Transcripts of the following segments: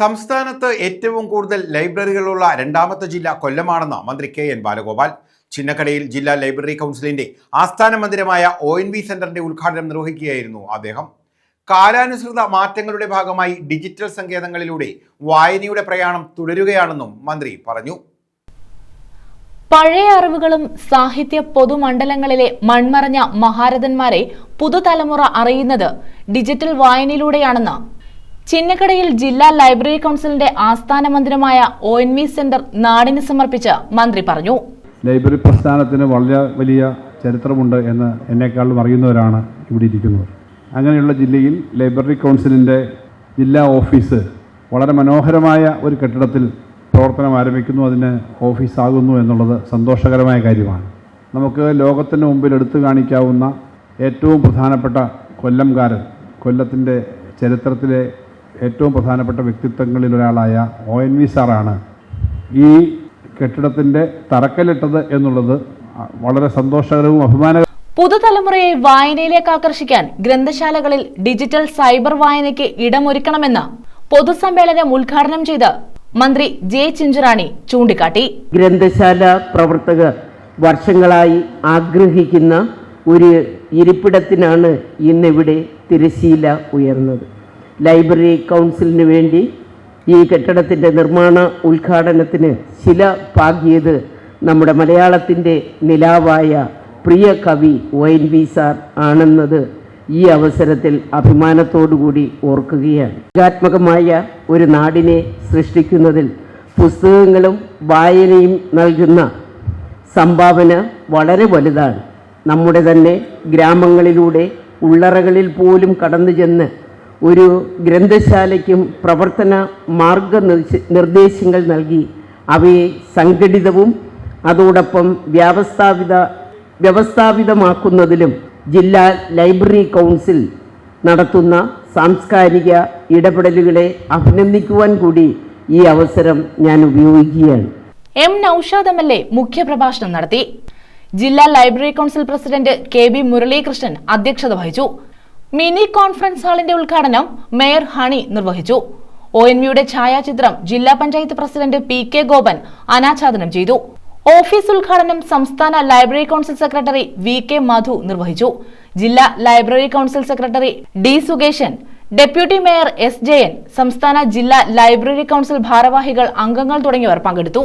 സംസ്ഥാനത്ത് ഏറ്റവും കൂടുതൽ ലൈബ്രറികളുള്ള രണ്ടാമത്തെ ജില്ല കൊല്ലമാണെന്ന് മന്ത്രി കെ എൻ ബാലഗോപാൽ. ചിന്നക്കടയിൽ ജില്ലാ ലൈബ്രറി കൗൺസിലിന്റെ ആസ്ഥാന മന്ദിരമായ ഒ എൻ വി സെന്ററിന്റെ ഉദ്ഘാടനം നിർവഹിക്കുകയായിരുന്നു അദ്ദേഹം. കാലാനുസൃത മാറ്റങ്ങളുടെ ഭാഗമായി ഡിജിറ്റൽ സങ്കേതങ്ങളിലൂടെ വായനയുടെ പ്രയാണം തുടരുകയാണെന്നും മന്ത്രി പറഞ്ഞു. പഴയ അറിവുകളും സാഹിത്യ പൊതുമണ്ഡലങ്ങളിലെ മൺമറഞ്ഞ മഹാരഥന്മാരെ പുതുതലമുറ അറിയുന്നത് ഡിജിറ്റൽ വായനയിലൂടെയാണെന്ന് ചിന്നക്കടയിൽ ജില്ലാ ലൈബ്രറി കൗൺസിലിന്റെ ആസ്ഥാന മന്ദിരമായ ഒ എൻ വി സെന്റർ നാടിന് സമർപ്പിച്ച് മന്ത്രി പറഞ്ഞു. ലൈബ്രറി പ്രസ്ഥാനത്തിന് വളരെ വലിയ ചരിത്രമുണ്ട് എന്ന് എന്നെക്കാളും അറിയുന്നവരാണ് ഇവിടെ ഇരിക്കുന്നത്. അങ്ങനെയുള്ള ജില്ലയിൽ ലൈബ്രറി കൗൺസിലിന്റെ ജില്ലാ ഓഫീസ് വളരെ മനോഹരമായ ഒരു കെട്ടിടത്തിൽ പ്രവർത്തനം ആരംഭിക്കുന്നു അതിന് ഓഫീസാകുന്നു എന്നുള്ളത് സന്തോഷകരമായ കാര്യമാണ്. നമുക്ക് ലോകത്തിന് മുമ്പിൽ എടുത്തു കാണിക്കാവുന്ന ഏറ്റവും പ്രധാനപ്പെട്ട കൊല്ലംകാരൻ കൊല്ലത്തിന്റെ ചരിത്രത്തിലെ ഏറ്റവും പ്രധാനപ്പെട്ട വ്യക്തിത്വങ്ങളിൽ ഒരാളായ ഒ എൻ വി സാറാണ്. ഈ കെട്ടിടത്തിന്റെ തറക്കല്ലിട്ടത് എന്നുള്ളത് വളരെ സന്തോഷകരവും അഭിമാനകരവും പുതുതലമുറയെ വായനയിലേക്ക് ആകർഷിക്കാൻ ഗ്രന്ഥശാലകളിൽ ഡിജിറ്റൽ സൈബർ വായനയ്ക്ക് ഇടമൊരുക്കണമെന്ന് പൊതുസമ്മേളനം ഉദ്ഘാടനം ചെയ്ത് മന്ത്രി ജെ ചിഞ്ചുറാണി ചൂണ്ടിക്കാട്ടി. ഗ്രന്ഥശാല പ്രവർത്തകർ വർഷങ്ങളായി ആഗ്രഹിക്കുന്ന ഒരു ഇരിപ്പിടത്തിനാണ് ഇന്നിവിടെ തിരശീല ഉയർന്നത്. ലൈബ്രറി കൗൺസിലിന് വേണ്ടി ഈ കെട്ടിടത്തിന്റെ നിർമ്മാണ ഉദ്ഘാടനത്തിന് ശില പാകിയത് നമ്മുടെ മലയാളത്തിന്റെ നിലാവായ പ്രിയ കവി ഒ എൻ വി സാർ ആണെന്നത് ഈ അവസരത്തിൽ അഭിമാനത്തോടുകൂടി ഓർക്കുകയാണ്. സർഗാത്മകമായ ഒരു നാടിനെ സൃഷ്ടിക്കുന്നതിൽ പുസ്തകങ്ങളും വായനയും നൽകുന്ന സംഭാവന വളരെ വലുതാണ്. നമ്മുടെ തന്നെ ഗ്രാമങ്ങളിലൂടെ ഉള്ളറകളിൽ പോലും കടന്നു ചെന്ന് ഒരു ഗ്രന്ഥശാലയ്ക്കും പ്രവർത്തന മാർഗ നിർദ്ദേശങ്ങൾ നൽകി. അവയെ സംഘടിതവും അതോടൊപ്പം വ്യവസ്ഥാപിത വ്യവസ്ഥാപിതമാക്കുന്നതിലും ജില്ലാ ലൈബ്രറി കൗൺസിൽ നടത്തുന്ന സാംസ്കാരിക ഇടപെടലുകളെ അഭിനന്ദിക്കുവാൻ കൂടി ഈ അവസരം ഞാൻ ഉപയോഗിക്കുകയാണ്. M Noushad M L A മുഖ്യപ്രഭാഷണം നടത്തി. ജില്ലാ library council president K B Muralikrishnan അധ്യക്ഷത വഹിച്ചു. മിനി കോൺഫറൻസ് ഹാളിന്റെ ഉദ്ഘാടനം മേയർ ഹണി നിർവഹിച്ചു. ഒ എൻ വിയുടെ ഛായാചിത്രം ജില്ലാ panchayat president P K Gopan അനാച്ഛാദനം ചെയ്തു. ഓഫീസ് ഉദ്ഘാടനം സംസ്ഥാന library council secretary V K Madhu നിർവഹിച്ചു. ജില്ലാ library council secretary D Sukesan deputy mayor S Jayan സംസ്ഥാന ജില്ലാ ലൈബ്രറി കൗൺസിൽ ഭാരവാഹികൾ അംഗങ്ങൾ തുടങ്ങിയവർ പങ്കെടുത്തു.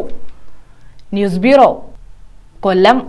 News bureau Kollam.